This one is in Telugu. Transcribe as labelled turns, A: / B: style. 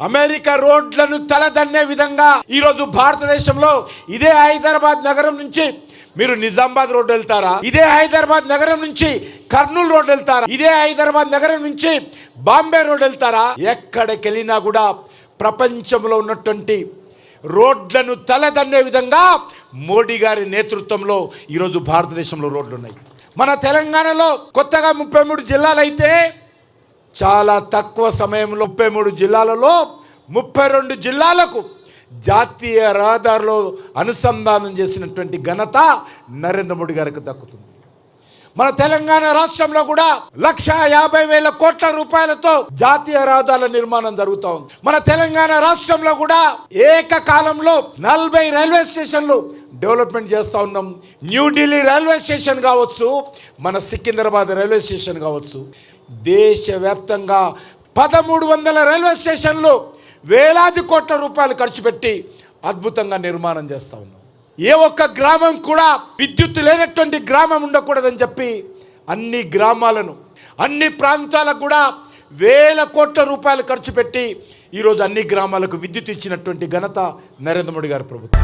A: అమెరికా రోడ్లను తలదన్నే విధంగా ఈరోజు భారతదేశంలో ఇదే హైదరాబాద్ నగరం నుంచి మీరు నిజామాబాద్ రోడ్డు వెళ్తారా? ఇదే హైదరాబాద్ నగరం నుంచి కర్నూలు రోడ్డు వెళ్తారా? ఇదే హైదరాబాద్ నగరం నుంచి బాంబే రోడ్డు వెళ్తారా? ఎక్కడికి వెళ్ళినా కూడా ప్రపంచంలో ఉన్నటువంటి రోడ్లను తలదన్నే విధంగా మోడీ గారి నేతృత్వంలో ఈరోజు భారతదేశంలో రోడ్లు ఉన్నాయి మన తెలంగాణలో కొత్తగా ముప్పై మూడు జిల్లాలు అయితే చాలా తక్కువ సమయంలో ముప్పై మూడు జిల్లాలలో ముప్పై రెండు జిల్లాలకు జాతీయ రహదారిలో అనుసంధానం చేసినటువంటి ఘనత నరేంద్ర మోడీ గారికి దక్కుతుంది. మన తెలంగాణ రాష్ట్రంలో కూడా లక్ష యాభై వేల కోట్ల రూపాయలతో జాతీయ రహదారుల నిర్మాణం జరుగుతూ ఉంది. మన తెలంగాణ రాష్ట్రంలో కూడా ఏకకాలంలో నలభై రైల్వే స్టేషన్లు డెవలప్మెంట్ చేస్తూ ఉన్నాం. న్యూఢిల్లీ రైల్వే స్టేషన్ కావచ్చు మన సికింద్రాబాద్ రైల్వే స్టేషన్ కావచ్చు. దేశవ్యాప్తంగా పదమూడు వందల రైల్వే స్టేషన్లు వేలాది కోట్ల రూపాయలు ఖర్చు పెట్టి అద్భుతంగా నిర్మాణం చేస్తూ ఉన్నాం. ఏ ఒక్క గ్రామం కూడా విద్యుత్ లేనటువంటి గ్రామం ఉండకూడదని చెప్పి అన్ని గ్రామాలను అన్ని ప్రాంతాలకు కూడా వేల కోట్ల రూపాయలు ఖర్చు పెట్టి ఈరోజు అన్ని గ్రామాలకు విద్యుత్ ఇచ్చినటువంటి ఘనత నరేంద్ర మోడీ గారి ప్రభుత్వం.